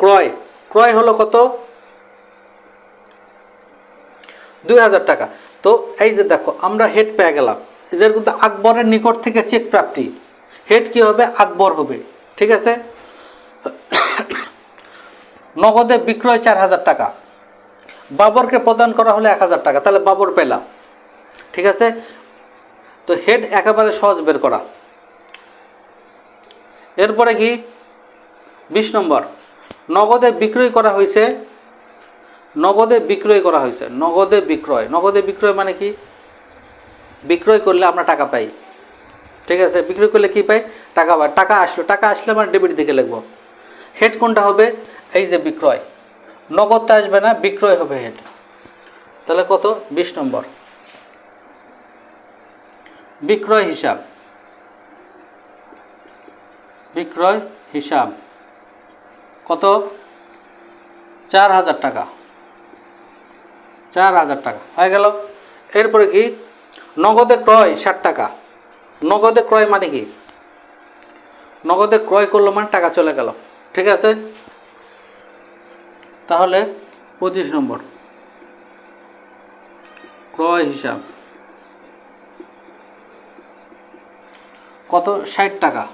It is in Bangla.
ক্রয়। ক্রয় হলো কত? দুই হাজার টাকা। তো এই যে দেখো, আমরা হেড পেয়ে গেলাম। এদের কিন্তু আকবরের নিকট থেকে চেক প্রাপ্তি। হেড কি হবে? আকবর হবে। ঠিক আছে? নগদে বিক্রয় চার হাজার টাকা। বাবরকে প্রদান করা হলে এক হাজার টাকা। তাহলে বাবর পেলাম। ঠিক আছে? তো হেড একেবারে সহজ বের করা। এরপরে কি? বিশ নম্বর। নগদে বিক্রয় করা হয়েছে নগদে বিক্রয় করা হয়েছে নগদে বিক্রয়। নগদে বিক্রয় মানে কি? বিক্রয় করলে আমরা টাকা পাই। ঠিক আছে, বিক্রয় করলে কি পাই? টাকা পাই। টাকা আসলো, টাকা আসলে আমরা ডেবিট দিকে লিখব। হেড কোনটা হবে? এই যে বিক্রয়। নগদটা আসবে না, বিক্রয় হবে হেড তাহলে কত? বিশ নম্বর। বিক্রয় হিসাব। বিক্রয় হিসাব। কত? চার হাজার টাকা। চার হাজার টাকা। হয়ে গেল। এরপরে কি? নগদে ক্রয় ষাট টাকা। নগদে ক্রয় মানে কি? নগদে ক্রয় করল মানে টাকা চলে গেল। ঠিক আছে? তাহলে পঁচিশ নম্বর। ক্রয় হিসাব। কত? ষাট টাকা।